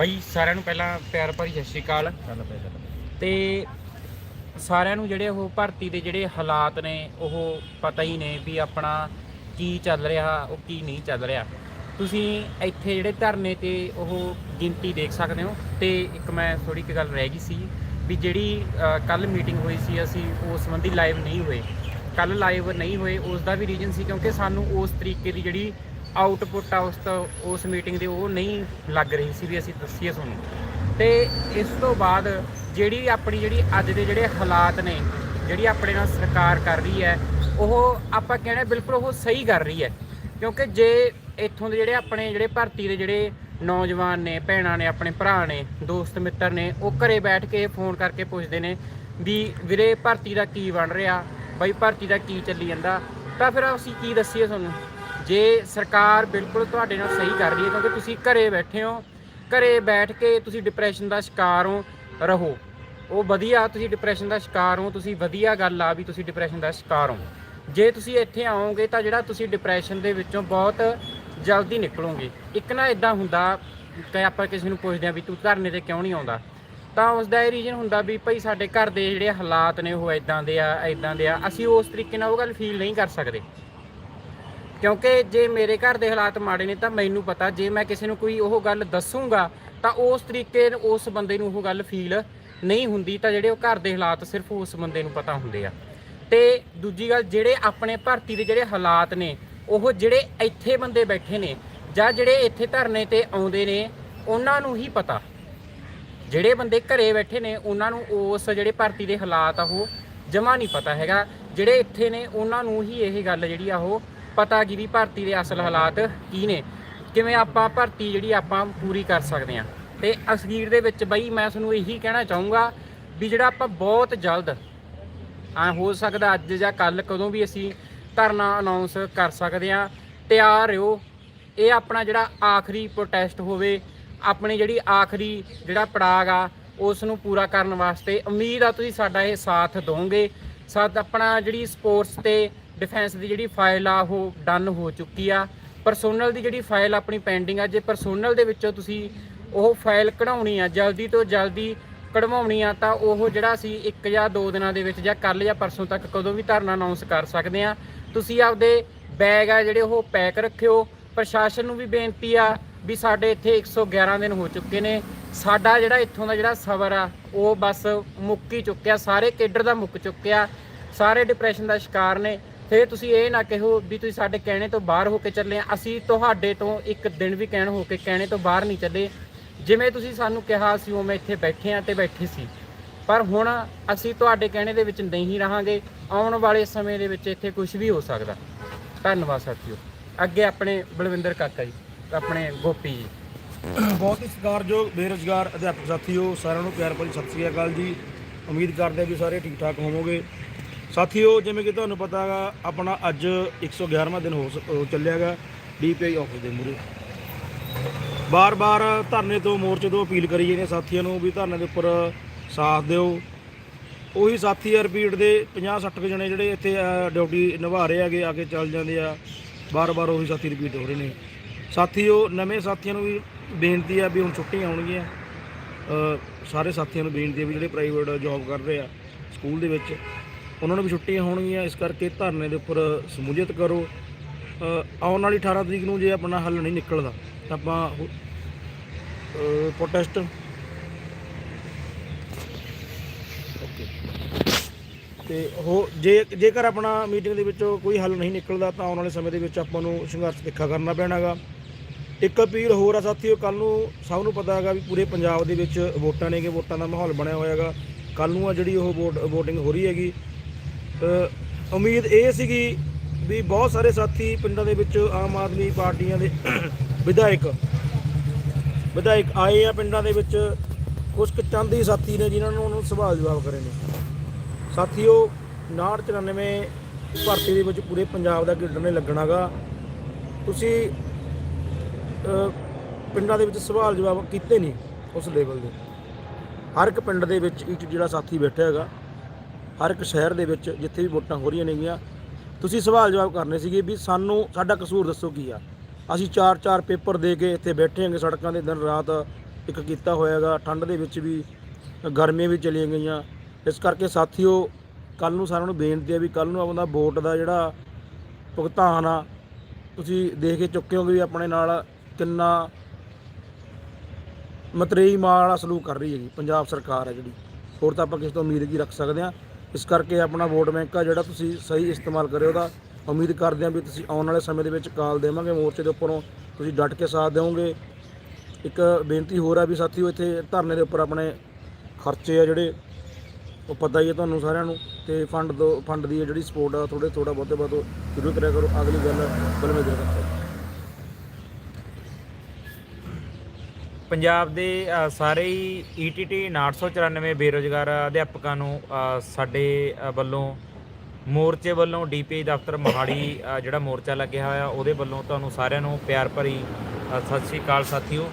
ਬਾਈ ਸਾਰਿਆਂ ਨੂੰ ਪਹਿਲਾਂ ਪਿਆਰ ਭਰੀ ਸਤਿ ਸ਼੍ਰੀ ਅਕਾਲ। ਤੇ ਸਾਰਿਆਂ ਨੂੰ ਜਿਹੜੇ ਉਹ ਭਰਤੀ ਦੇ ਜਿਹੜੇ ਹਾਲਾਤ ਨੇ ਉਹ ਪਤਾ ਹੀ ਨੇ ਵੀ ਆਪਣਾ ਕੀ ਚੱਲ ਰਿਹਾ ਉਹ ਕੀ ਨਹੀਂ ਚੱਲ ਰਿਹਾ। ਤੁਸੀਂ ਇੱਥੇ ਜਿਹੜੇ ਧਰਨੇ ਤੇ ਉਹ ਗਿਣਤੀ ਦੇਖ ਸਕਦੇ ਹੋ। ਤੇ ਇੱਕ ਮੈਂ ਥੋੜੀ ਕੁ ਗੱਲ ਰਹਿ ਗਈ ਸੀ ਵੀ ਜਿਹੜੀ ਕੱਲ ਮੀਟਿੰਗ ਹੋਈ ਸੀ ਅਸੀਂ ਉਸ ਸੰਬੰਧੀ ਲਾਈਵ ਨਹੀਂ ਹੋਏ। ਕੱਲ ਲਾਈਵ ਨਹੀਂ ਹੋਏ ਉਸ ਦਾ ਵੀ ਰੀਜਨ ਸੀ ਕਿਉਂਕਿ ਸਾਨੂੰ ਉਸ ਤਰੀਕੇ ਦੀ ਜਿਹੜੀ ਆਊਟਪੁੱਟ ਆ ਉਸ ਤੋਂ, ਉਸ ਮੀਟਿੰਗ ਦੇ, ਉਹ ਨਹੀਂ ਲੱਗ ਰਹੀ ਸੀ ਵੀ ਅਸੀਂ ਦੱਸੀਏ ਤੁਹਾਨੂੰ। ਤੇ ਇਸ ਤੋਂ ਬਾਅਦ ਜਿਹੜੀ ਆਪਣੀ ਜਿਹੜੀ ਅੱਜ ਦੇ ਜਿਹੜੇ ਹਾਲਾਤ ਨੇ, ਜਿਹੜੀ ਆਪਣੇ ਨਾਲ ਸਰਕਾਰ ਕਰ ਰਹੀ ਹੈ, ਉਹ ਆਪਾਂ ਕਹਿੰਦੇ ਬਿਲਕੁਲ ਉਹ ਸਹੀ ਕਰ ਰਹੀ ਹੈ। ਕਿਉਂਕਿ ਜੇ ਇੱਥੋਂ ਦੇ ਜਿਹੜੇ ਆਪਣੇ ਜਿਹੜੇ ਭਰਤੀ ਦੇ ਜਿਹੜੇ ਨੌਜਵਾਨ ਨੇ, ਭੈਣਾਂ ਨੇ, ਆਪਣੇ ਭਰਾ ਨੇ, ਦੋਸਤ, ਮਿੱਤਰ ਨੇ, ਉਹ ਘਰੇ ਬੈਠ ਕੇ ਫੋਨ ਕਰਕੇ ਪੁੱਛਦੇ ਨੇ ਵੀ ਵੀਰੇ ਭਰਤੀ ਦਾ ਕੀ ਬਣ ਰਿਹਾ? ਬਈ ਭਰਤੀ ਦਾ ਕੀ ਚੱਲੀ ਜਾਂਦਾ? ਤਾਂ ਫਿਰ ਅਸੀਂ ਕੀ ਦੱਸੀਏ ਤੁਹਾਨੂੰ? ਜੇ ਸਰਕਾਰ ਬਿਲਕੁਲ ਤੁਹਾਡੇ ਨਾਲ ਸਹੀ ਕਰ ਰਹੀ ਹੈ, ਕਿਉਂਕਿ ਤੁਸੀਂ ਘਰੇ ਬੈਠੇ ਹੋ, ਘਰੇ ਬੈਠ ਕੇ ਤੁਸੀਂ ਡਿਪਰੈਸ਼ਨ ਦਾ ਸ਼ਿਕਾਰ ਹੋ, ਰਹੋ। ਉਹ ਵਧੀਆ ਤੁਸੀਂ ਡਿਪਰੈਸ਼ਨ ਦਾ ਸ਼ਿਕਾਰ ਹੋ, ਤੁਸੀਂ ਵਧੀਆ ਗੱਲ ਆ ਵੀ ਤੁਸੀਂ ਡਿਪਰੈਸ਼ਨ ਦਾ ਸ਼ਿਕਾਰ ਹੋ। ਜੇ ਤੁਸੀਂ ਇੱਥੇ ਆਓਗੇ ਤਾਂ ਜਿਹੜਾ ਤੁਸੀਂ ਡਿਪਰੈਸ਼ਨ ਦੇ ਵਿੱਚੋਂ ਬਹੁਤ ਜਲਦੀ ਨਿਕਲੋਗੇ। ਇੱਕ ਨਾ ਇਦਾਂ ਹੁੰਦਾ, ਕਿ ਆਪਾਂ ਕਿਸੇ ਨੂੰ ਪੁੱਛਦੇ ਆ ਵੀ ਤੂੰ ਧਰਨੇ ਤੇ ਕਿਉਂ ਨਹੀਂ ਆਉਂਦਾ? ਤਾਂ ਉਸ ਦਾ ਇਹ ਰੀਜਨ ਹੁੰਦਾ ਵੀ ਭਾਈ ਸਾਡੇ ਘਰ ਦੇ ਜਿਹੜੇ ਹਾਲਾਤ ਨੇ, ਉਹ ਇਦਾਂ ਦੇ ਆ ਇਦਾਂ ਦੇ ਆ, ਅਸੀਂ ਉਸ ਤਰੀਕੇ ਨਾਲ ਉਹ ਗੱਲ ਫੀਲ ਨਹੀਂ ਕਰ ਸਕਦੇ। ਕਿਉਂਕਿ ਜੇ ਮੇਰੇ ਘਰ ਦੇ ਹਾਲਾਤ ਮਾੜੇ ਨੇ ਤਾਂ ਮੈਨੂੰ ਪਤਾ, ਜੇ ਮੈਂ ਕਿਸੇ ਨੂੰ ਕੋਈ ਉਹ ਗੱਲ ਦੱਸੂਗਾ, ਤਾਂ ਉਸ ਤਰੀਕੇ ਉਸ ਬੰਦੇ ਨੂੰ ਉਹ ਗੱਲ ਫੀਲ ਨਹੀਂ ਹੁੰਦੀ, ਤਾਂ ਜਿਹੜੇ ਉਹ ਘਰ ਦੇ ਹਾਲਾਤ ਸਿਰਫ ਉਸ ਬੰਦੇ ਨੂੰ ਪਤਾ ਹੁੰਦੇ ਆ। ਤੇ ਦੂਜੀ ਗੱਲ, ਜਿਹੜੇ ਆਪਣੇ ਭਰਤੀ ਦੇ ਜਿਹੜੇ ਹਾਲਾਤ ਨੇ, ਉਹ ਜਿਹੜੇ ਇੱਥੇ ਬੰਦੇ ਬੈਠੇ ਨੇ, ਜਾਂ ਜਿਹੜੇ ਇੱਥੇ ਧਰਨੇ ਤੇ ਆਉਂਦੇ ਨੇ, ਉਹਨਾਂ ਨੂੰ ਹੀ ਪਤਾ। ਜਿਹੜੇ ਬੰਦੇ ਘਰੇ ਬੈਠੇ ਨੇ, ਉਹਨਾਂ ਨੂੰ ਉਸ ਜਿਹੜੇ ਭਰਤੀ ਦੇ ਹਾਲਾਤ ਆ ਉਹ ਜਮਾ ਨਹੀਂ ਪਤਾ ਹੈਗਾ। ਜਿਹੜੇ ਇੱਥੇ ਨੇ, ਉਹਨਾਂ ਨੂੰ ਹੀ ਇਹ ਗੱਲ ਜਿਹੜੀ ਆ ਉਹ ਪਤਾ ਕਿ ਵੀ ਭਰਤੀ ਦੇ ਅਸਲ ਹਾਲਾਤ ਕੀ ਨੇ? ਕਿਵੇਂ ਆਪਾਂ ਭਰਤੀ ਜਿਹੜੀ ਆਪਾਂ ਪੂਰੀ ਕਰ ਸਕਦੇ ਹਾਂ? ਤੇ ਅਸਗੀਰ ਦੇ ਵਿੱਚ ਬਈ ਮੈਂ ਤੁਹਾਨੂੰ ਇਹੀ ਕਹਿਣਾ ਚਾਹੂੰਗਾ ਵੀ ਜਿਹੜਾ ਆਪਾਂ ਬਹੁਤ ਜਲਦ ਆ ਹੋ ਸਕਦਾ ਅੱਜ ਜਾਂ ਕੱਲ ਕਦੋਂ ਵੀ ਅਸੀਂ ਧਰਨਾ ਅਨਾਉਂਸ ਕਰ ਸਕਦੇ ਹਾਂ, ਤਿਆਰ ਰਹੋ। ਇਹ ਆਪਣਾ ਜਿਹੜਾ ਆਖਰੀ ਪ੍ਰੋਟੈਸਟ ਹੋਵੇ, ਆਪਣੀ ਜਿਹੜੀ ਆਖਰੀ ਜਿਹੜਾ ਪੜਾਗ ਆ, ਉਸ ਨੂੰ ਪੂਰਾ ਕਰਨ ਵਾਸਤੇ ਉਮੀਦ ਆ ਤੁਸੀਂ ਸਾਡਾ ਇਹ ਸਾਥ ਦੋਗੇ। ਸਾਥ ਆਪਣਾ ਜਿਹੜੀ ਸਪੋਰਟਸ ਤੇ ਡਿਫੈਂਸ ਦੀ ਜਿਹੜੀ ਫਾਈਲ ਆ, ਉਹ ਡਨ ਹੋ ਚੁੱਕੀ ਆ। ਪਰਸੋਨਲ ਦੀ ਜਿਹੜੀ ਫਾਈਲ ਆਪਣੀ ਪੈਂਡਿੰਗ ਆ, ਜੇ ਪਰਸੋਨਲ ਦੇ ਵਿੱਚੋਂ ਤੁਸੀਂ ਉਹ ਫਾਈਲ ਕਢਾਉਣੀ ਆ, ਜਲਦੀ ਤੋਂ ਜਲਦੀ ਕਢਵਾਉਣੀ ਆ, ਤਾਂ ਉਹ ਜਿਹੜਾ ਸੀ ਇੱਕ ਜਾਂ ਦੋ ਦਿਨਾਂ ਦੇ ਵਿੱਚ ਜਾਂ ਕੱਲ ਜਾਂ ਪਰਸੋਂ ਤੱਕ ਕਦੋਂ ਵੀ ਧਰਨਾ ਅਨਾਉਂਸ ਕਰ ਸਕਦੇ ਆ। ਤੁਸੀਂ ਆਪਦੇ ਬੈਗ ਆ ਜਿਹੜੇ ਉਹ ਪੈਕ ਰੱਖਿਓ। ਪ੍ਰਸ਼ਾਸਨ ਨੂੰ ਵੀ ਬੇਨਤੀ ਆ ਵੀ ਸਾਡੇ ਇੱਥੇ 111 ਦਿਨ ਹੋ ਚੁੱਕੇ ਨੇ। ਸਾਡਾ ਜਿਹੜਾ ਇੱਥੋਂ ਦਾ ਜਿਹੜਾ ਸਬਰ ਆ, ਉਹ ਬਸ ਮੁੱਕ ਹੀ ਚੁੱਕਿਆ। ਸਾਰੇ ਕੇਡਰ ਦਾ ਮੁੱਕ ਚੁੱਕਿਆ। ਸਾਰੇ ਡਿਪਰੈਸ਼ਨ ਦਾ ਸ਼ਿਕਾਰ ਨੇ। ਫਿਰ ਤੁਸੀਂ ਇਹ ਨਾ ਕਹੋ ਵੀ ਤੁਸੀਂ ਸਾਡੇ ਕਹਿਣੇ ਤੋਂ ਬਾਹਰ ਹੋ ਕੇ ਚੱਲੇ ਆ। ਅਸੀਂ ਤੁਹਾਡੇ ਤੋਂ ਇੱਕ ਦਿਨ ਵੀ ਕਹਿਣ ਹੋ ਕੇ ਕਹਿਣੇ ਤੋਂ ਬਾਹਰ ਨਹੀਂ ਚੱਲੇ। ਜਿਵੇਂ ਤੁਸੀਂ ਸਾਨੂੰ ਕਿਹਾ ਸੀ, ਉਵੇਂ ਇੱਥੇ ਬੈਠੇ ਆ ਤੇ ਬੈਠੇ ਸੀ। ਪਰ ਹੁਣ ਅਸੀਂ ਤੁਹਾਡੇ ਕਹਿਣੇ ਦੇ ਵਿੱਚ ਨਹੀਂ ਰਹਾਂਗੇ। ਆਉਣ ਵਾਲੇ ਸਮੇਂ ਦੇ ਵਿੱਚ ਇੱਥੇ ਕੁਝ ਵੀ ਹੋ ਸਕਦਾ। ਧੰਨਵਾਦ ਸਾਥੀਓ। ਅੱਗੇ ਆਪਣੇ ਬਲਵਿੰਦਰ ਕਾਕਾ ਜੀ, ਆਪਣੇ ਗੋਪੀ ਜੀ। ਬਹੁਤ ਹੀ ਸਤਿਕਾਰਯੋਗ, ਬੇਰੁਜ਼ਗਾਰ ਅਧਿਆਪਕ ਸਾਥੀਓ, ਸਾਰਿਆਂ ਨੂੰ ਪਿਆਰ ਭਰੀ ਸਤਿ ਸ੍ਰੀ ਅਕਾਲ ਜੀ। ਉਮੀਦ ਕਰਦੇ ਹਾਂ ਕਿ ਸਾਰੇ ਠੀਕ ਠਾਕ ਹੋਵੋਗੇ। ਸਾਥੀਓ, ਜਿਵੇਂ ਕਿ ਤੁਹਾਨੂੰ ਪਤਾ ਹੈਗਾ, ਆਪਣਾ ਅੱਜ 111ਵਾਂ ਦਿਨ ਹੋ ਸ- ਹੋ ਚੱਲਿਆਗਾ ਡੀਪੀਆਈ ਆਫਿਸ ਦੇ ਮੂਹਰੇ। ਬਾਰ-ਬਾਰ ਧਰਨੇ ਤੋਂ ਮੋਰਚੇ ਤੋਂ ਅਪੀਲ ਕਰੀ ਜਾਂਦੇ ਸਾਥੀਆਂ ਨੂੰ ਵੀ ਧਰਨੇ ਦੇ ਉੱਪਰ ਸਾਥ ਦਿਓ। ਉਹੀ ਸਾਥੀ ਆ ਰਿਪੀਟ ਦੇ 50-60 ਜਣੇ ਜਿਹੜੇ ਇੱਥੇ ਡਿਊਟੀ ਨਿਭਾ ਰਹੇ ਹੈਗੇ, ਆ ਕੇ ਚੱਲ ਜਾਂਦੇ ਆ। ਬਾਰ-ਬਾਰ ਉਹੀ ਸਾਥੀ ਰਿਪੀਟ ਹੋ ਰਹੇ ਨੇ। ਸਾਥੀਓ, ਨਵੇਂ ਸਾਥੀਆਂ ਨੂੰ ਵੀ ਬੇਨਤੀ ਆ ਵੀ ਹੁਣ ਛੁੱਟੀਆਂ ਆਉਣਗੀਆਂ। ਸਾਰੇ ਸਾਥੀਆਂ ਨੂੰ ਬੇਨਤੀ ਆ ਵੀ ਜਿਹੜੇ ਪ੍ਰਾਈਵੇਟ ਜੌਬ ਕਰ ਰਹੇ ਆ ਸਕੂਲ ਦੇ ਵਿੱਚ। ਉਹਨਾਂ ਨੂੰ ਵੀ ਛੁੱਟੀਆਂ ਹੋਣਗੀਆਂ, ਇਸ ਕਰਕੇ ਧਰਨੇ ਦੇ ਉੱਪਰ ਸਮੂਲੀਅਤ ਕਰੋ। ਆਉਣ ਵਾਲੀ 18 ਤਰੀਕ ਨੂੰ ਜੇ ਆਪਣਾ ਹੱਲ ਨਹੀਂ ਨਿਕਲਦਾ, ਤਾਂ ਆਪਾਂ ਪ੍ਰੋਟੈਸਟ ਓਕੇ ਤੇ ਉਹ ਜੇ ਜੇਕਰ ਆਪਣਾ ਮੀਟਿੰਗ ਦੇ ਵਿੱਚੋਂ ਕੋਈ ਹੱਲ ਨਹੀਂ ਨਿਕਲਦਾ, ਤਾਂ ਆਉਣ ਵਾਲੇ ਸਮੇਂ ਦੇ ਵਿੱਚ ਆਪਾਂ ਨੂੰ ਸੰਘਰਸ਼ ਤਿੱਖਾ ਕਰਨਾ ਪੈਣਾਗਾ। ਇੱਕ ਅਪੀਲ ਹੋਰ ਆ ਸਾਥੀਓ ਕੱਲ ਨੂੰ ਸਭ ਨੂੰ ਪਤਾ ਹੈਗਾ ਵੀ ਪੂਰੇ ਪੰਜਾਬ ਦੇ ਵਿੱਚ ਵੋਟਾਂ ਨੇਗੇ ਵੋਟਾਂ ਦਾ ਮਾਹੌਲ ਬਣਿਆ ਹੋਇਆ ਹੈਗਾ ਕੱਲ ਨੂੰ ਆ ਜਿਹੜੀ ਉਹ ਵੋਟ VOTING ਹੋ ਰਹੀ ਹੈਗੀ ਉਮੀਦ ਇਹ ਸੀਗੀ ਵੀ ਬਹੁਤ ਸਾਰੇ ਸਾਥੀ ਪਿੰਡਾਂ ਦੇ ਵਿੱਚ ਆਮ ਆਦਮੀ ਪਾਰਟੀਆਂ ਦੇ ਵਿਧਾਇਕ ਵਿਧਾਇਕ ਆਏ ਆ ਪਿੰਡਾਂ ਦੇ ਵਿੱਚ ਕੁਝ ਕੁ ਚੰਦ ਹੀ ਸਾਥੀ ਨੇ ਜਿਨ੍ਹਾਂ ਨੂੰ ਉਹਨੂੰ ਸਵਾਲ ਜਵਾਬ ਕਰੇ ਨੇ। ਸਾਥੀਓ 994 ਭਰਤੀ ਦੇ ਵਿੱਚ ਪੂਰੇ ਪੰਜਾਬ ਦਾ ਗਿੱਡਰ ਨੇ ਲੱਗਣਾਗਾ। ਤੁਸੀਂ ਪਿੰਡਾਂ ਦੇ ਵਿੱਚ ਸਵਾਲ ਜਵਾਬ ਕੀਤੇ ਨਹੀਂ ਉਸ ਲੈਵਲ ਦੇ। ਹਰ ਇੱਕ ਪਿੰਡ ਦੇ ਵਿੱਚ ਇੱਕ ਜਿਹੜਾ ਸਾਥੀ ਬੈਠਾ ਹੈਗਾ ਹਰ ਇੱਕ ਸ਼ਹਿਰ ਦੇ ਵਿੱਚ ਜਿੱਥੇ ਵੀ ਵੋਟਾਂ ਹੋ ਰਹੀਆਂ ਨੇਗੀਆਂ, ਤੁਸੀਂ ਸਵਾਲ ਜਵਾਬ ਕਰਨੇ ਸੀਗੇ ਵੀ ਸਾਨੂੰ ਸਾਡਾ ਕਸੂਰ ਦੱਸੋ ਕੀ ਆ? ਅਸੀਂ ਚਾਰ ਚਾਰ ਪੇਪਰ ਦੇ ਕੇ ਇੱਥੇ ਬੈਠੇ ਹਾਂਗੇ ਸੜਕਾਂ ਦੇ, ਦਿਨ ਰਾਤ ਇੱਕ ਕੀਤਾ ਹੋਇਆਗਾ, ਠੰਡ ਦੇ ਵਿੱਚ ਵੀ, ਗਰਮੀਆਂ ਵੀ ਚਲੀਆਂ ਗਈਆਂ। ਇਸ ਕਰਕੇ ਸਾਥੀਓ ਕੱਲ ਨੂੰ ਸਾਰਿਆਂ ਨੂੰ ਬੇਨਤੀ ਹੈ ਵੀ ਕੱਲ ਨੂੰ ਆਪਣਾ ਵੋਟ ਦਾ ਜਿਹੜਾ ਭੁਗਤਾਨ ਆ, ਤੁਸੀਂ ਦੇਖ ਕੇ ਚੁੱਕੇ ਹੋਗੇ ਵੀ ਆਪਣੇ ਨਾਲ ਕਿੰਨਾ ਮਤਰੇਈ ਮਾਲ ਵਾਲਾ ਸਲੂਕ ਕਰ ਰਹੀ ਹੈਗੀ, ਪੰਜਾਬ ਸਰਕਾਰ ਹੈ ਜਿਹੜੀ। ਹੋਰ ਤਾਂ ਆਪਾਂ ਕਿਸੇ ਤੋਂ ਉਮੀਦ ਕੀ ਰੱਖ ਸਕਦੇ ਹਾਂ ਇਸ ਕਰਕੇ ਆਪਣਾ ਵੋਟ ਬੈਂਕ ਆ ਜਿਹੜਾ ਤੁਸੀਂ ਸਹੀ ਇਸਤੇਮਾਲ ਕਰਿਓ ਉਹਦਾ। ਉਮੀਦ ਕਰਦੇ ਹਾਂ ਵੀ ਤੁਸੀਂ ਆਉਣ ਵਾਲੇ ਸਮੇਂ ਦੇ ਵਿੱਚ ਕਾਲ ਦੇਵਾਂਗੇ, ਮੋਰਚੇ ਦੇ ਉੱਪਰੋਂ ਤੁਸੀਂ ਡਟ ਕੇ ਸਾਥ ਦਿਓਗੇ। ਇੱਕ ਬੇਨਤੀ ਹੋਰ ਆ ਵੀ ਸਾਥੀਓ, ਇੱਥੇ ਧਰਨੇ ਦੇ ਉੱਪਰ ਆਪਣੇ ਖਰਚੇ ਆ ਜਿਹੜੇ, ਉਹ ਪਤਾ ਹੀ ਹੈ ਤੁਹਾਨੂੰ ਸਾਰਿਆਂ ਨੂੰ ਤੇ ਫੰਡ ਦੋ ਫੰਡ ਦੀ ਜਿਹੜੀ ਸਪੋਰਟ ਆ ਥੋੜੇ ਥੋੜਾ ਬਹੁਤੇ ਬਹੁਤ ਜ਼ਰੂਰ ਕਰਿਆ ਕਰੋ। ਅਗਲੀ ਗੱਲ ਬਲਮੇਦਰ ਕਰਤਾ ਪੰਜਾਬ ਦੇ ਸਾਰੇ ਹੀ E ETT 994 ਬੇਰੋਜ਼ਗਾਰ ਅਧਿਆਪਕਾਂ ਨੂੰ ਸਾਡੇ ਵੱਲੋਂ, ਮੋਰਚੇ ਵੱਲੋਂ ਡੀਪੀ ਦਫ਼ਤਰ ਮੋਹਾਲੀ ਜਿਹੜਾ ਮੋਰਚਾ ਲੱਗਿਆ ਹੋਇਆ, ਉਹਦੇ ਵੱਲੋਂ ਤੁਹਾਨੂੰ ਸਾਰਿਆਂ ਨੂੰ ਪਿਆਰ ਭਰੀ ਸਤਿ ਸ੍ਰੀ ਅਕਾਲ ਸਾਥੀਓ।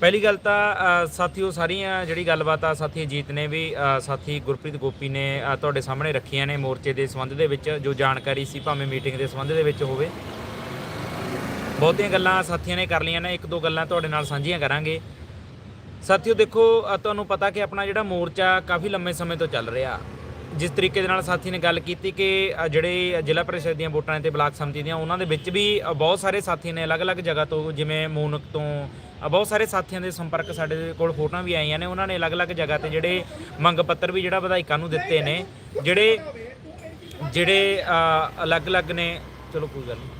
ਪਹਿਲੀ ਗੱਲ ਤਾਂ ਸਾਥੀਓ ਸਾਰੀਆਂ ਜਿਹੜੀ ਗੱਲਬਾਤ ਆ ਸਾਥੀ ਅਜੀਤ ਨੇ ਵੀ ਸਾਥੀ ਗੁਰਪ੍ਰੀਤ ਗੋਪੀ ਨੇ ਤੁਹਾਡੇ ਸਾਹਮਣੇ ਰੱਖੀਆਂ ਨੇ ਮੋਰਚੇ ਦੇ ਸੰਬੰਧ ਦੇ ਵਿੱਚ, ਜੋ ਜਾਣਕਾਰੀ ਸੀ ਭਾਵੇਂ ਮੀਟਿੰਗ ਦੇ ਸੰਬੰਧ ਦੇ ਵਿੱਚ ਹੋਵੇ। ਬਹੁਤੀਆਂ ਗੱਲਾਂ ਸਾਥੀਆਂ ਨੇ ਕਰ ਲਈਆਂ ਨੇ, ਇੱਕ ਦੋ ਗੱਲਾਂ ਤੁਹਾਡੇ ਨਾਲ ਸਾਂਝੀਆਂ ਕਰਾਂਗੇ। ਸਾਥੀਓ ਦੇਖੋ ਤੁਹਾਨੂੰ ਪਤਾ ਕਿ ਆਪਣਾ ਜਿਹੜਾ ਮੋਰਚਾ ਕਾਫੀ ਲੰਮੇ ਸਮੇਂ ਤੋਂ ਚੱਲ ਰਿਹਾ। ਜਿਸ ਤਰੀਕੇ ਦੇ ਨਾਲ ਸਾਥੀ ਨੇ ਗੱਲ ਕੀਤੀ ਕਿ ਜਿਹੜੇ ਜ਼ਿਲ੍ਹਾ ਪ੍ਰੀਸ਼ਦ ਦੀਆਂ ਵੋਟਾਂ ਨੇ ਤੇ ਬਲਾਕ ਸਮਿਤੀ ਦੀਆਂ, ਉਹਨਾਂ ਦੇ ਵਿੱਚ ਵੀ ਬਹੁਤ ਸਾਰੇ ਸਾਥੀ ਨੇ ਅਲੱਗ-ਅਲੱਗ ਜਗ੍ਹਾ ਤੋਂ, ਜਿਵੇਂ ਮੂਨਕ ਤੋਂ ਬਹੁਤ ਸਾਰੇ ਸਾਥੀਆਂ ਦੇ ਸੰਪਰਕ ਸਾਡੇ ਕੋਲ ਫੋਟੋਆਂ ਵੀ ਆਈਆਂ ਨੇ, ਉਹਨਾਂ ਨੇ ਅਲੱਗ-ਅਲੱਗ ਜਗ੍ਹਾ ਤੇ ਜਿਹੜੇ ਮੰਗ ਪੱਤਰ ਵੀ ਜਿਹੜਾ ਵਿਧਾਇਕਾਂ ਨੂੰ ਦਿੱਤੇ ਨੇ, ਜਿਹੜੇ ਜਿਹੜੇ ਅਲੱਗ-ਅਲੱਗ ਨੇ, ਚਲੋ ਕੋਈ ਗੱਲ ਨਹੀਂ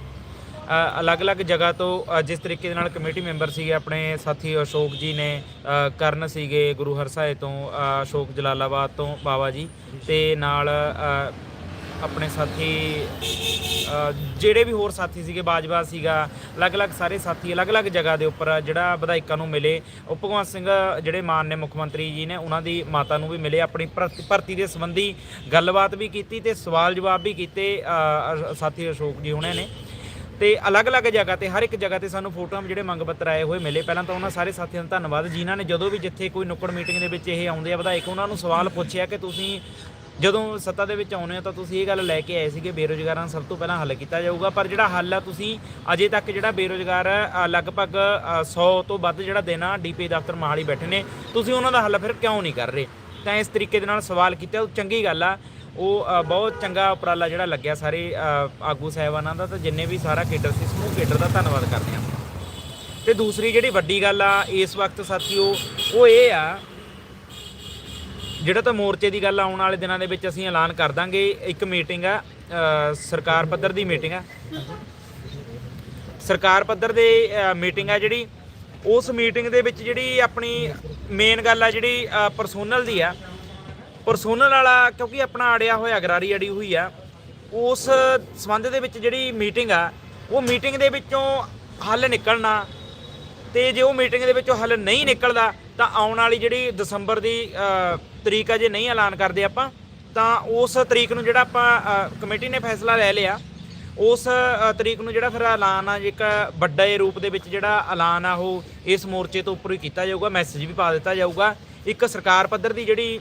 ਅਲੱਗ-ਅਲੱਗ ਜਗ੍ਹਾ ਤੋਂ ਜਿਸ ਤਰੀਕੇ ਦੇ ਨਾਲ ਕਮੇਟੀ ਮੈਂਬਰ ਸੀਗੇ, ਆਪਣੇ ਸਾਥੀ ਅਸ਼ੋਕ ਜੀ ਨੇ ਕਰਨ ਸੀਗੇ ਗੁਰੂ ਹਰਸਾਏ ਤੋਂ ਅਸ਼ੋਕ ਜਲਾਲਾਬਾਦ ਤੋਂ ਬਾਵਾ ਜੀ ਤੇ ਨਾਲ ਆਪਣੇ ਸਾਥੀ ਜਿਹੜੇ ਵੀ ਹੋਰ ਸਾਥੀ ਸੀਗੇ, ਬਾਜਵਾ ਸੀਗਾ, ਅਲੱਗ-ਅਲੱਗ ਸਾਰੇ ਸਾਥੀ ਅਲੱਗ-ਅਲੱਗ ਜਗ੍ਹਾ ਦੇ ਉੱਪਰ ਜਿਹੜਾ ਵਿਧਾਇਕਾਂ ਨੂੰ ਮਿਲੇ। ਉਹ ਭਗਵੰਤ ਸਿੰਘ, ਜਿਹੜੇ ਮਾਨ ਨੇ ਮੁੱਖ ਮੰਤਰੀ ਜੀ ਨੇ, ਉਹਨਾਂ ਦੀ ਮਾਤਾ ਨੂੰ ਵੀ ਮਿਲੇ, ਆਪਣੀ ਭਰਤੀ ਭਰਤੀ ਦੇ ਸੰਬੰਧੀ ਗੱਲਬਾਤ ਵੀ ਕੀਤੀ ਤੇ ਸਵਾਲ ਜਵਾਬ ਵੀ ਕੀਤੇ ਸਾਥੀ ਅਸ਼ੋਕ ਜੀ ਹੁਣੇ ਨੇ। ਤੇ ਅਲੱਗ-ਅਲੱਗ ਜਗ੍ਹਾ ਤੇ ਹਰ ਇੱਕ ਜਗ੍ਹਾ ਤੇ ਸਾਨੂੰ ਫੋਟੋਆਂ ਜਿਹੜੇ ਮੰਗ ਪੱਤਰ ਆਏ ਹੋਏ ਮਿਲੇ। ਪਹਿਲਾਂ ਤਾਂ ਉਹਨਾਂ ਸਾਰੇ ਸਾਥੀਆਂ ਦਾ ਧੰਨਵਾਦ। ਜਿਨ੍ਹਾਂ ਨੇ ਜਦੋਂ ਵੀ ਜਿੱਥੇ ਕੋਈ ਨੁੱਕੜ ਮੀਟਿੰਗ ਦੇ ਵਿੱਚ ਇਹ ਆਉਂਦੇ ਆ ਵਿਧਾਇਕ ਉਹਨਾਂ ਨੂੰ ਸਵਾਲ ਪੁੱਛਿਆ ਕਿ ਤੁਸੀਂ ਜਦੋਂ ਸੱਤਾ ਦੇ ਵਿੱਚ ਆਉਨੇ ਹੋ ਤਾਂ ਤੁਸੀਂ ਇਹ ਗੱਲ ਲੈ ਕੇ ਆਏ ਸੀਗੇ ਬੇਰੋਜ਼ਗਾਰਾਂ ਦਾ ਸਭ ਤੋਂ ਪਹਿਲਾਂ ਹੱਲ ਕੀਤਾ ਜਾਊਗਾ। ਪਰ ਜਿਹੜਾ ਹੱਲ ਆ ਤੁਸੀਂ ਅਜੇ ਤੱਕ ਜਿਹੜਾ ਬੇਰੋਜ਼ਗਾਰ ਲਗਭਗ ਅ, 100 ਤੋਂ ਵੱਧ ਜਿਹੜਾ ਦੇਣਾ ਡੀਪੀ ਦਫ਼ਤਰ ਮਹਾਲੀ ਬੈਠੇ ਨੇ। ਤੁਸੀਂ ਉਹਨਾਂ ਦਾ ਹੱਲ ਫਿਰ ਕਿਉਂ ਨਹੀਂ ਕਰ ਰਹੇ? ਤਾਂ ਇਸ ਤਰੀਕੇ ਦੇ ਨਾਲ ਸਵਾਲ ਕੀਤਾ। ਉਹ ਚੰਗੀ ਗੱਲ ਆ ਉਹ ਬਹੁਤ ਚੰਗਾ ਉਪਰਾਲਾ ਜਿਹੜਾ ਲੱਗਿਆ ਸਾਰੇ ਆਗੂ ਸਾਹਿਬਾਨਾਂ ਦਾ ਤਾਂ ਜਿੰਨੇ ਵੀ ਸਾਰਾ ਕੇਡਰ ਸੀ, ਸਮੂਹ ਕੇਡਰ ਦਾ ਧੰਨਵਾਦ ਕਰਦੇ ਹਾਂ। ਤੇ ਦੂਸਰੀ ਜਿਹੜੀ ਵੱਡੀ ਗੱਲ ਆ ਇਸ ਵਕਤ ਸਾਥੀਓ, ਉਹ ਇਹ ਆ, ਜਿਹੜਾ ਤਾਂ ਮੋਰਚੇ ਦੀ ਗੱਲ ਆਉਣ ਵਾਲੇ ਦਿਨਾਂ ਦੇ ਵਿੱਚ ਅਸੀਂ ਐਲਾਨ ਕਰ ਦਾਂਗੇ, ਇੱਕ ਮੀਟਿੰਗ ਆ ਸਰਕਾਰ ਪੱਧਰ ਦੀ ਮੀਟਿੰਗ ਆ। ਸਰਕਾਰ ਪੱਧਰ ਦੇ ਮੀਟਿੰਗ ਆ ਜਿਹੜੀ, ਉਸ ਮੀਟਿੰਗ ਦੇ ਵਿੱਚ ਜਿਹੜੀ ਆਪਣੀ ਮੇਨ ਗੱਲ ਆ ਜਿਹੜੀ ਪਰਸੋਨਲ ਦੀ ਆ ਪਰਸੋਨਲ ਵਾਲਾ, ਕਿਉਂਕਿ ਆਪਣਾ ਅੜਿਆ ਹੋਇਆ ਅਗਰਾਰੀ ਅੜੀ ਹੋਈ ਆ, ਉਸ ਸੰਬੰਧ ਦੇ ਵਿੱਚ ਜਿਹੜੀ ਮੀਟਿੰਗ ਆ, ਉਹ ਮੀਟਿੰਗ ਦੇ ਵਿੱਚੋਂ ਹੱਲ ਨਿਕਲਣਾ ਤੇ ਜੇ ਉਹ ਮੀਟਿੰਗ ਦੇ ਵਿੱਚੋਂ ਹੱਲ ਨਹੀਂ ਨਿਕਲਦਾ, ਤਾਂ ਆਉਣ ਵਾਲੀ ਜਿਹੜੀ ਦਸੰਬਰ ਦੀ ਤਰੀਕ ਆ, ਜੇ ਨਹੀਂ ਐਲਾਨ ਕਰਦੇ ਆਪਾਂ, ਤਾਂ ਉਸ ਤਰੀਕ ਨੂੰ ਜਿਹੜਾ ਆਪਾਂ ਕਮੇਟੀ ਨੇ ਫੈਸਲਾ ਲੈ ਲਿਆ, ਉਸ ਤਰੀਕ ਨੂੰ ਜਿਹੜਾ ਫਿਰ ਐਲਾਨ ਆ ਇੱਕ ਵੱਡੇ ਰੂਪ ਦੇ ਵਿੱਚ ਜਿਹੜਾ ਐਲਾਨ ਆ, ਉਹ ਇਸ ਮੋਰਚੇ ਤੋਂ ਉੱਪਰ ਹੀ ਕੀਤਾ ਜਾਊਗਾ ਮੈਸੇਜ ਵੀ ਪਾ ਦਿੱਤਾ ਜਾਊਗਾ ਇੱਕ ਸਰਕਾਰ ਪੱਧਰ ਦੀ ਜਿਹੜੀ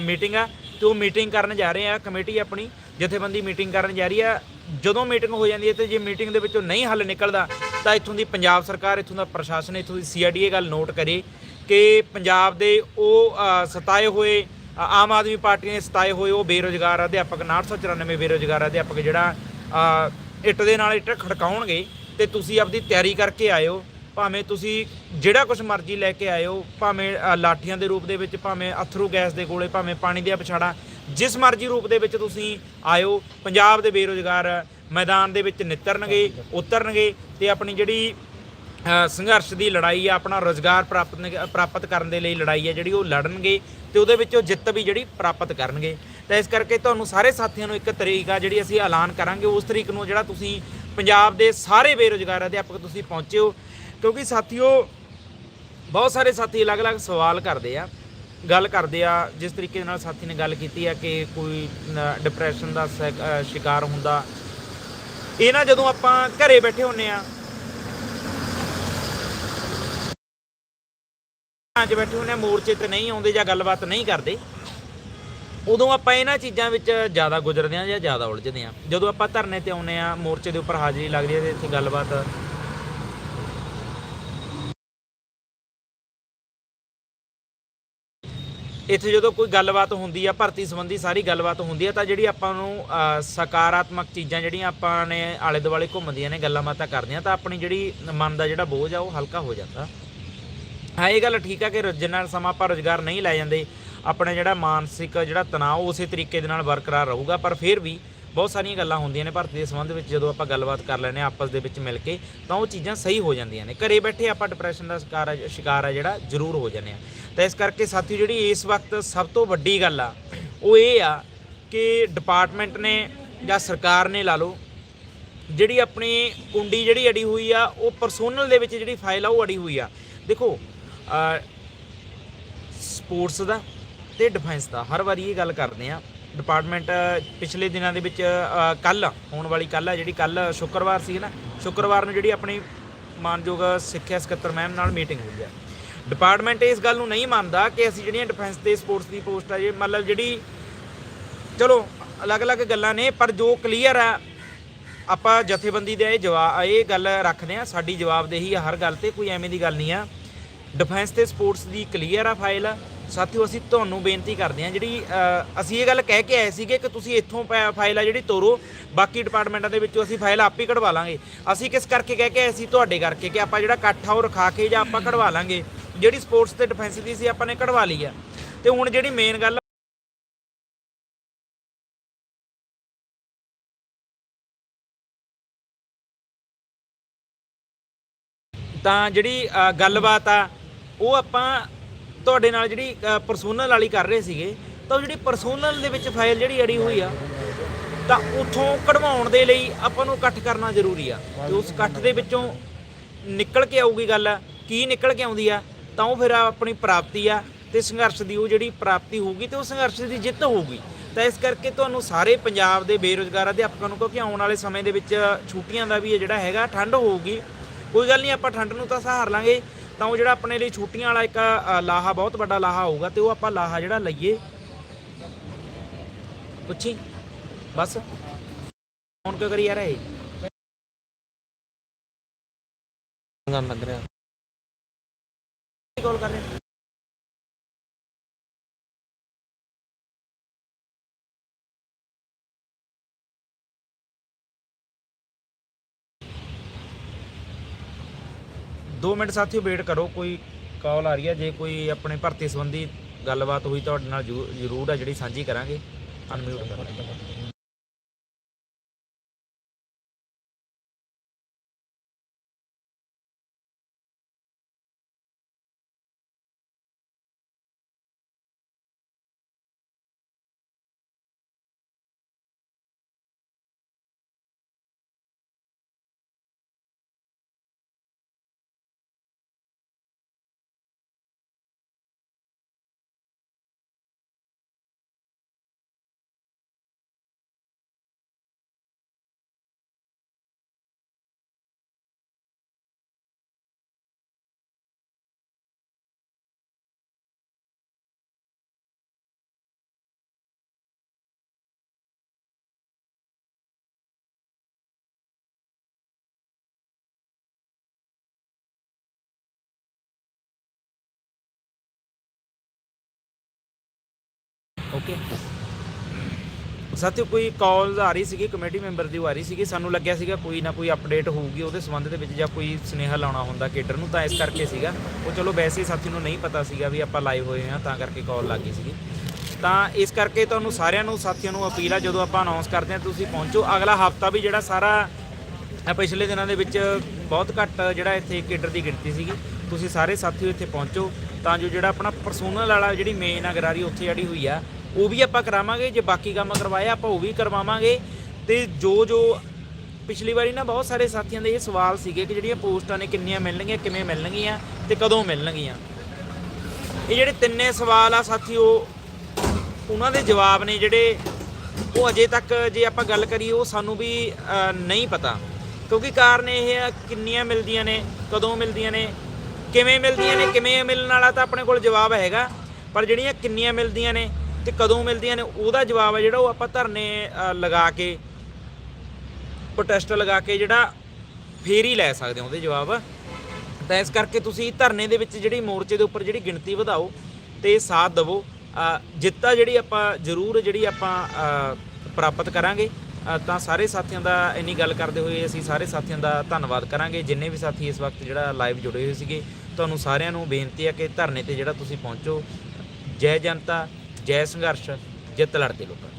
ਮੀਟਿੰਗ ਆ, ਤੇ ਉਹ ਮੀਟਿੰਗ ਕਰਨ ਜਾ ਰਹੇ ਆ ਕਮੇਟੀ ਆਪਣੀ, ਜਥੇਬੰਦੀ ਮੀਟਿੰਗ ਕਰਨ ਜਾ ਰਹੀ ਆ। ਜਦੋਂ ਮੀਟਿੰਗ ਹੋ ਜਾਂਦੀ ਹੈ ਤੇ ਜੇ ਮੀਟਿੰਗ ਦੇ ਵਿੱਚੋਂ ਨਹੀਂ ਹੱਲ ਨਿਕਲਦਾ, ਤਾਂ ਇੱਥੋਂ ਦੀ ਪੰਜਾਬ ਸਰਕਾਰ, ਇੱਥੋਂ ਦਾ ਪ੍ਰਸ਼ਾਸਨ, ਇੱਥੋਂ ਦੀ ਸੀਆਈਡੀ ਇਹ ਗੱਲ ਨੋਟ ਕਰੇ ਕਿ ਪੰਜਾਬ ਦੇ ਉਹ ਸਤਾਏ ਹੋਏ ਆਮ ਆਦਮੀ ਪਾਰਟੀ ਨੇ ਸਤਾਏ ਹੋਏ ਉਹ ਬੇਰੋਜ਼ਗਾਰ ਅਧਿਆਪਕ 994 ਬੇਰੋਜ਼ਗਾਰ ਅਧਿਆਪਕ ਜਿਹੜਾ ਇੱਟ ਦੇ ਨਾਲ ਇੱਟ ਖੜਕਾਉਣਗੇ, ਤੇ ਤੁਸੀਂ ਆਪਦੀ ਤਿਆਰੀ ਕਰਕੇ ਆਇਓ। ਭਾਵੇਂ ਤੁਸੀਂ ਜਿਹੜਾ ਕੁਝ ਮਰਜ਼ੀ ਲੈ ਕੇ ਆਇਓ, ਭਾਵੇਂ ਲਾਠੀਆਂ ਦੇ ਰੂਪ ਦੇ ਵਿੱਚ, ਭਾਵੇਂ ਅਥਰੂ ਗੈਸ ਦੇ ਗੋਲੇ, ਭਾਵੇਂ ਪਾਣੀ ਦੀਆਂ ਪਛਾੜਾਂ ਜਿਸ ਮਰਜ਼ੀ ਰੂਪ ਦੇ ਵਿੱਚ ਤੁਸੀਂ ਆਇਓ, ਪੰਜਾਬ ਦੇ ਬੇਰੋਜ਼ਗਾਰ ਮੈਦਾਨ ਦੇ ਵਿੱਚ ਨਿੱਤਰਨਗੇ, ਉਤਰਨਗੇ ਤੇ ਆਪਣੀ ਜਿਹੜੀ ਸੰਘਰਸ਼ ਦੀ ਲੜਾਈ ਆ, ਆਪਣਾ ਰੋਜ਼ਗਾਰ ਪ੍ਰਾਪਤ ਪ੍ਰਾਪਤ ਕਰਨ ਦੇ ਲਈ ਲੜਾਈ ਆ ਜਿਹੜੀ ਉਹ ਲੜਨਗੇ ਤੇ ਉਹਦੇ ਵਿੱਚ ਉਹ ਜਿੱਤ ਵੀ ਜਿਹੜੀ ਪ੍ਰਾਪਤ ਕਰਨਗੇ। ਤਾਂ ਇਸ ਕਰਕੇ ਤੁਹਾਨੂੰ ਸਾਰੇ ਸਾਥੀਆਂ ਨੂੰ ਇੱਕ ਤਰੀਕ ਆ ਜਿਹੜੀ ਅਸੀਂ ਐਲਾਨ ਕਰਾਂਗੇ, ਉਸ ਤਰੀਕ ਨੂੰ ਜਿਹੜਾ ਤੁਸੀਂ ਪੰਜਾਬ ਦੇ ਸਾਰੇ ਬੇਰੋਜ਼ਗਾਰ ਅਧਿਆਪਕ ਤੁਸੀਂ ਪਹੁੰਚਿਓ ਕਿਉਂਕਿ ਸਾਥੀਓ, ਬਹੁਤ ਸਾਰੇ ਸਾਥੀ ਅਲੱਗ-ਅਲੱਗ ਸਵਾਲ ਕਰਦੇ ਆ, ਗੱਲ ਕਰਦੇ ਆ, ਜਿਸ ਤਰੀਕੇ ਨਾਲ ਸਾਥੀ ਨੇ ਗੱਲ ਕੀਤੀ ਆ ਕਿ ਕੋਈ ਡਿਪਰੈਸ਼ਨ ਦਾ ਸ਼ਿਕਾਰ ਹੁੰਦਾ। ਇਹ ਨਾ ਜਦੋਂ ਆਪਾਂ ਘਰੇ ਬੈਠੇ ਹੁੰਨੇ ਆ ਅੱਜ ਬੈਠੇ ਹੁੰਨੇ ਆ ਮੋਰਚੇ ਤੇ ਨਹੀਂ ਆਉਂਦੇ ਜਾਂ ਗੱਲਬਾਤ ਨਹੀਂ ਕਰਦੇ, ਉਦੋਂ ਆਪਾਂ ਇਹਨਾਂ ਚੀਜ਼ਾਂ ਵਿੱਚ ਜ਼ਿਆਦਾ ਗੁਜ਼ਰਦੇ ਆ ਜਾਂ ਜ਼ਿਆਦਾ ਉਲਝਦੇ ਆ। ਜਦੋਂ ਆਪਾਂ ਧਰਨੇ ਤੇ ਆਉਨੇ ਆ, ਮੋਰਚੇ ਦੇ ਉੱਪਰ ਹਾਜ਼ਰੀ ਲੱਗਦੀ ਹੈ ਤੇ ਇੱਥੇ ਗੱਲਬਾਤ ਇੱਥੇ ਜਦੋਂ ਕੋਈ ਗੱਲਬਾਤ ਹੁੰਦੀ ਆ, ਭਰਤੀ ਸੰਬੰਧੀ ਸਾਰੀ ਗੱਲਬਾਤ ਹੁੰਦੀ ਆ, ਤਾਂ ਜਿਹੜੀ ਆਪਾਂ ਨੂੰ ਸਕਾਰਾਤਮਕ ਚੀਜ਼ਾਂ ਜਿਹੜੀਆਂ ਆਪਾਂ ਨੇ ਆਲੇ ਦੁਆਲੇ ਘੁੰਮਦੀਆਂ ਨੇ, ਗੱਲਾਂ ਬਾਤਾਂ ਕਰਦੀਆਂ, ਤਾਂ ਆਪਣੀ ਜਿਹੜੀ ਮਨ ਦਾ ਜਿਹੜਾ ਬੋਝ ਆ, ਉਹ ਹਲਕਾ ਹੋ ਜਾਂਦਾ। ਹਾਂ, ਇਹ ਗੱਲ ਠੀਕ ਆ ਕਿ ਜਿੰਨਾ ਸਮਾਂ ਆਪਾਂ ਰੋਜ਼ਗਾਰ ਨਹੀਂ ਲੈ ਜਾਂਦੇ। ਆਪਣਾ ਜਿਹੜਾ ਮਾਨਸਿਕ ਜਿਹੜਾ ਤਣਾਅ ਉਹ ਉਸੇ ਤਰੀਕੇ ਦੇ ਨਾਲ ਬਰਕਰਾਰ ਰਹੂਗਾ, ਪਰ ਫਿਰ ਵੀ ਬਹੁਤ ਸਾਰੀਆਂ ਗੱਲਾਂ ਹੁੰਦੀਆਂ ਨੇ, ਭਰਤੀ ਦੇ ਸੰਬੰਧ ਵਿੱਚ ਜਦੋਂ ਆਪਾਂ ਗੱਲਬਾਤ ਕਰ ਲੈਨੇ ਆਪਸ ਦੇ ਵਿੱਚ ਮਿਲ ਕੇ, ਤਾਂ ਉਹ ਚੀਜ਼ਾਂ ਸਹੀ ਹੋ ਜਾਂਦੀਆਂ ਨੇ। ਘਰੇ ਬੈਠੇ ਆਪਾਂ ਡਿਪਰੈਸ਼ਨ ਦਾ ਸ਼ਿਕਾਰ ਆ ਸ਼ਿਕਾਰ ਆ ਜਿਹੜਾ, ਜ਼ਰੂਰ ਹੋ ਜਾਂਦੇ ਆ। ਤਾਂ ਇਸ ਕਰਕੇ ਸਾਥੀਓ, ਜਿਹੜੀ ਇਸ ਵਕਤ ਸਭ ਤੋਂ ਵੱਡੀ ਗੱਲ ਆ, ਉਹ ਇਹ ਆ ਕਿ ਡਿਪਾਰਟਮੈਂਟ ਨੇ ਜਾਂ ਸਰਕਾਰ ਨੇ ਲਾ ਲਓ, ਜਿਹੜੀ ਆਪਣੀ ਕੁੰਡੀ ਜਿਹੜੀ ਅੜੀ ਹੋਈ ਆ, ਉਹ ਪਰਸੋਨਲ ਦੇ ਵਿੱਚ ਜਿਹੜੀ ਫਾਈਲ ਆ, ਉਹ ਅੜੀ ਹੋਈ ਆ। ਦੇਖੋ ਸਪੋਰਟਸ ਦਾ ਤੇ ਡਿਫੈਂਸ ਦਾ, ਹਰ ਵਾਰੀ ਇਹ ਗੱਲ ਕਰਦੇ ਆ ਡਿਪਾਰਟਮੈਂਟ ਪਿਛਲੇ ਦਿਨਾਂ ਦੇ ਵਿੱਚ ਕੱਲ ਹੋਣ ਵਾਲੀ ਕੱਲ ਆ, ਜਿਹੜੀ ਕੱਲ ਸ਼ੁੱਕਰਵਾਰ ਸੀ ਨਾ, ਸ਼ੁੱਕਰਵਾਰ ਨੂੰ ਜਿਹੜੀ ਆਪਣੀ ਮਾਨਯੋਗ ਸਿੱਖਿਆ ਸਕੱਤਰ ਮੈਮ ਨਾਲ ਮੀਟਿੰਗ ਹੋਈ ਆ। ਡਿਪਾਰਟਮੈਂਟ ਇਸ ਗੱਲ ਨੂੰ ਨਹੀਂ ਮੰਨਦਾ ਕਿ ਅਸੀਂ ਜਿਹੜੀਆਂ ਡਿਫੈਂਸ ਤੇ ਸਪੋਰਟਸ ਦੀ ਪੋਸਟ ਆ ਜੇ ਮਤਲਬ ਜਿਹੜੀ ਚਲੋ, ਅਲੱਗ-ਅਲੱਗ ਗੱਲਾਂ ਨੇ, ਪਰ ਜੋ ਕਲੀਅਰ ਆ, ਆਪਾਂ ਜਥੇਬੰਦੀ ਦੇ ਇਹ ਜਵਾਬ ਇਹ ਗੱਲ ਰੱਖਦੇ ਆ, ਸਾਡੀ ਜਵਾਬਦੇਹੀ ਆ ਹਰ ਗੱਲ ਤੇ, ਕੋਈ ਐਵੇਂ ਦੀ ਗੱਲ ਨਹੀਂ ਆ। ਡਿਫੈਂਸ ਤੇ ਸਪੋਰਟਸ ਦੀ ਕਲੀਅਰ ਆ ਫਾਈਲ ਸਾਥੀਓ, ਅਸੀਂ ਤੁਹਾਨੂੰ ਬੇਨਤੀ ਕਰਦੇ ਹਾਂ, ਜਿਹੜੀ ਅਸੀਂ ਇਹ ਗੱਲ ਕਹਿ ਕੇ ਆਏ ਸੀਗੇ ਕਿ ਤੁਸੀਂ ਇੱਥੋਂ ਪੈ- ਫਾਈਲ ਆ ਜਿਹੜੀ ਤੋਰੋ, ਬਾਕੀ ਡਿਪਾਰਟਮੈਂਟਾਂ ਦੇ ਵਿੱਚੋਂ ਅਸੀਂ ਫਾਈਲ ਆਪ ਹੀ ਕਢਵਾ ਲਾਂਗੇ। ਅਸੀਂ ਕਿਸ ਕਰਕੇ ਕਹਿ ਕੇ ਆਏ ਸੀ? ਤੁਹਾਡੇ ਕਰਕੇ ਕਿ ਆਪਾਂ ਜਿਹੜਾ ਇਕੱਠ ਆ ਉਹ ਰਖਾ ਕੇ ਜਾਂ ਆਪਾਂ ਕਢਵਾ ਲਾਂਗੇ। ਜਿਹੜੀ ਸਪੋਰਟਸ ਤੇ ਡਿਫੈਂਸ ਦੀ ਸੀ, ਆਪਾਂ ਨੇ ਕਢਵਾ ਲਈ ਆ। ਤੇ ਹੁਣ ਜਿਹੜੀ ਮੇਨ ਗੱਲ ਤਾਂ ਜਿਹੜੀ ਗੱਲਬਾਤ ਆ, ਉਹ ਆਪਾਂ ਤੁਹਾਡੇ ਨਾਲ ਜਿਹੜੀ ਪਰਸੋਨਲ ਵਾਲੀ ਕਰ ਰਹੇ ਸੀਗੇ, ਤਾਂ ਉਹ ਜਿਹੜੀ ਪਰਸੋਨਲ ਦੇ ਵਿੱਚ ਫਾਈਲ ਜਿਹੜੀ ਅੜੀ ਹੋਈ ਆ, ਤਾਂ ਉਥੋਂ ਕਢਵਾਉਣ ਦੇ ਲਈ ਆਪਾਂ ਨੂੰ ਇਕੱਠ ਕਰਨਾ ਜ਼ਰੂਰੀ ਆ। ਤੇ ਉਸ ਇਕੱਠ ਦੇ ਵਿੱਚੋਂ ਨਿਕਲ ਕੇ ਆਊਗੀ ਗੱਲ, ਕੀ ਨਿਕਲ ਕੇ ਆਉਂਦੀ ਆ, ਤਾਂ ਉਹ ਫਿਰ ਆਪਣੀ ਪ੍ਰਾਪਤੀ ਆ, ਤੇ ਸੰਘਰਸ਼ ਦੀ ਉਹ ਜਿਹੜੀ ਪ੍ਰਾਪਤੀ ਹੋਊਗੀ, ਤੇ ਉਹ ਸੰਘਰਸ਼ ਦੀ ਜਿੱਤ ਹੋਊਗੀ। ਤਾਂ ਇਸ ਕਰਕੇ ਤੁਹਾਨੂੰ ਸਾਰੇ ਪੰਜਾਬ ਦੇ ਬੇਰੁਜ਼ਗਾਰ ਅਧਿਆਪਕਾਂ ਨੂੰ, ਕਿਉਂਕਿ ਆਉਣ ਵਾਲੇ ਸਮੇਂ ਦੇ ਵਿੱਚ ਛੁੱਟੀਆਂ ਦਾ ਵੀ ਇਹ ਜਿਹੜਾ ਹੈਗਾ ਠੰਡ ਹੋਊਗੀ। ਕੋਈ ਗੱਲ ਨਹੀਂ, ਆਪਾਂ ਠੰਡ ਨੂੰ ਤਾਂ ਸਹਾਰ ਲਾਂਗੇ। ਤਾਂ ਉਹ ਜਿਹੜਾ ਆਪਣੇ ਲਈ ਛੁੱਟੀਆਂ ਵਾਲਾ ਇੱਕ ਲਾਹਾ ਬਹੁਤ ਵੱਡਾ ਲਾਹਾ ਹੋਊਗਾ ਤੇ ਉਹ ਆਪਾਂ ਲਾਹਾ ਜਿਹੜਾ ਲਈਏ। ਪੁੱਛੀ? ਬਸ। ਫੋਨ ਕਿਉਂ ਕਰੀ ਯਾਰ ਇਹ? ਗਾਣ ਲੱਗ ਰਿਹਾ। ਕਾਲ ਕਰ ਰਹੇ ਦੋ ਮਿੰਟ ਸਾਥੀਓ ਵੇਟ ਕਰੋ, ਕੋਈ ਕਾਲ ਆ ਰਹੀ ਹੈ ਜੇ ਕੋਈ ਆਪਣੇ ਭਰਤੀ ਸੰਬੰਧੀ ਗੱਲਬਾਤ ਹੋਈ, ਤੁਹਾਡੇ ਨਾਲ ਜ਼ਰੂ- ਜ਼ਰੂਰ ਆ, ਜਿਹੜੀ ਸਾਂਝੀ ਕਰਾਂਗੇ। ਅਨਮਿਊਟ ਕਰ। ਓਕੇ ਸਾਥੀਓ ਕੋਈ ਕਾਲ ਆ ਰਹੀ ਸੀਗੀ ਕਮੇਟੀ ਮੈਂਬਰ ਦੀ ਉਹ ਆ ਰਹੀ ਸੀਗੀ। ਸਾਨੂੰ ਲੱਗਿਆ ਸੀਗਾ ਕੋਈ ਨਾ ਕੋਈ ਅਪਡੇਟ ਹੋਊਗੀ ਉਹਦੇ ਸੰਬੰਧ ਦੇ ਵਿੱਚ ਜਾਂ ਕੋਈ ਸੁਨੇਹਾ ਲਾਉਣਾ ਹੁੰਦਾ ਕੇਡਰ ਨੂੰ, ਤਾਂ ਇਸ ਕਰਕੇ ਸੀਗਾ। ਉਹ ਚਲੋ ਵੈਸੇ ਹੀ ਸਾਥੀ ਨੂੰ ਨਹੀਂ ਪਤਾ ਸੀਗਾ ਵੀ ਆਪਾਂ ਲਾਈਵ ਹੋਏ ਹਾਂ, ਤਾਂ ਕਰਕੇ ਕਾਲ ਲੱਗ ਗਈ ਸੀਗੀ। ਤਾਂ ਇਸ ਕਰਕੇ ਤੁਹਾਨੂੰ ਸਾਰਿਆਂ ਨੂੰ, ਸਾਥੀਆਂ ਨੂੰ ਅਪੀਲ ਆ, ਜਦੋਂ ਆਪਾਂ ਅਨਾਉਂਸ ਕਰਦੇ ਹਾਂ, ਤੁਸੀਂ ਪਹੁੰਚੋ। ਅਗਲਾ ਹਫਤਾ ਵੀ ਜਿਹੜਾ ਸਾਰਾ ਪਿਛਲੇ ਦਿਨਾਂ ਦੇ ਵਿੱਚ ਬਹੁਤ ਘੱਟ ਜਿਹੜਾ ਇੱਥੇ ਕੇਡਰ ਦੀ ਗਿਣਤੀ ਸੀਗੀ। ਤੁਸੀਂ ਸਾਰੇ ਸਾਥੀਓ ਇੱਥੇ ਪਹੁੰਚੋ। ਤਾਂ ਜੋ ਜਿਹੜਾ ਆਪਣਾ ਪਰਸੋਨਲ ਵਾਲਾ ਜਿਹੜੀ ਮੇਨ ਆ ਗਰਾਰੀ ਉੱਥੇ ਜਿਹੜੀ ਹੋਈ ਆ ਉਹ ਵੀ ਆਪਾਂ ਕਰਾਵਾਂਗੇ, ਜੇ ਬਾਕੀ ਕੰਮ ਕਰਵਾਇਆ ਆਪਾਂ ਉਹ ਵੀ ਕਰਵਾਵਾਂਗੇ। ਤੇ ਜੋ ਜੋ ਪਿਛਲੀ ਵਾਰੀ ਨਾ ਬਹੁਤ ਸਾਰੇ ਸਾਥੀਆਂ ਦੇ ਇਹ ਸਵਾਲ ਸੀਗੇ ਕਿ ਜਿਹੜੀਆਂ ਪੋਸਟਾਂ ਨੇ ਕਿੰਨੀਆਂ ਮਿਲਣਗੀਆਂ, ਕਿਵੇਂ ਮਿਲਣਗੀਆਂ ਤੇ ਕਦੋਂ ਮਿਲਣਗੀਆਂ। ਇਹ ਜਿਹੜੇ ਤਿੰਨੇ ਸਵਾਲ ਆ ਸਾਥੀਓ, ਉਹਨਾਂ ਦੇ ਜਵਾਬ ਨੇ ਜਿਹੜੇ ਉਹ ਅਜੇ ਤੱਕ ਜੇ ਆਪਾਂ ਗੱਲ ਕਰੀਏ, ਉਹ ਸਾਨੂੰ ਵੀ ਨਹੀਂ ਪਤਾ। ਕਿਉਂਕਿ ਕਾਰਨ ਇਹ ਆ, ਕਿੰਨੀਆਂ ਮਿਲਦੀਆਂ ਨੇ, ਕਦੋਂ ਮਿਲਦੀਆਂ ਨੇ, ਕਿਵੇਂ ਮਿਲਦੀਆਂ ਨੇ, ਕਿਵੇਂ ਮਿਲਣ ਵਾਲਾ ਤਾਂ ਆਪਣੇ ਕੋਲ ਜਵਾਬ ਹੈਗਾ, ਪਰ ਜਿਹੜੀਆਂ ਕਿੰਨੀਆਂ ਮਿਲਦੀਆਂ ਨੇ ਤੇ ਕਦੋਂ ਮਿਲਦੀਆਂ ਨੇ ਉਹਦਾ ਜਵਾਬ ਹੈ ਜਿਹੜਾ ਉਹ ਆਪਾਂ ਧਰਨੇ ਲਗਾ ਕੇ ਪ੍ਰੋਟੈਸਟ ਲਗਾ ਕੇ ਜਿਹੜਾ ਫੇਰ ਹੀ ਲੈ ਸਕਦੇ ਹਾਂ ਉਹਦੇ ਜਵਾਬ। ਤਾਂ ਇਸ ਕਰਕੇ ਤੁਸੀਂ ਧਰਨੇ ਦੇ ਵਿੱਚ ਜਿਹੜੀ ਮੋਰਚੇ ਦੇ ਉੱਪਰ ਜਿਹੜੀ ਗਿਣਤੀ ਵਧਾਓ ਤੇ ਸਾਥ ਦਿਵੋ। ਅ, ਜਿਹੜੀ ਆਪਾਂ ਜ਼ਰੂਰ ਜਿਹੜੀ ਆਪਾਂ ਪ੍ਰਾਪਤ ਕਰਾਂਗੇ। ਤਾਂ ਸਾਰੇ ਸਾਥੀਆਂ ਦਾ ਇੰਨੀ ਗੱਲ ਕਰਦੇ ਹੋਏ ਅਸੀਂ ਸਾਰੇ ਸਾਥੀਆਂ ਦਾ ਧੰਨਵਾਦ ਕਰਾਂਗੇ। ਜਿੰਨੇ ਵੀ ਸਾਥੀ ਇਸ ਵਕਤ ਜਿਹੜਾ ਲਾਈਵ ਜੁੜੇ ਹੋਏ ਸੀਗੇ ਤੁਹਾਨੂੰ ਸਾਰਿਆਂ ਨੂੰ ਬੇਨਤੀ ਹੈ ਕਿ ਧਰਨੇ ਤੇ ਜਿਹੜਾ ਤੁਸੀਂ ਪਹੁੰਚੋ। ਜੈ ਜਨਤਾ ਜੈ ਸੰਘਰਸ਼ ਜਿੱਤ ਲੜਦੇ ਲੋਕਾਂ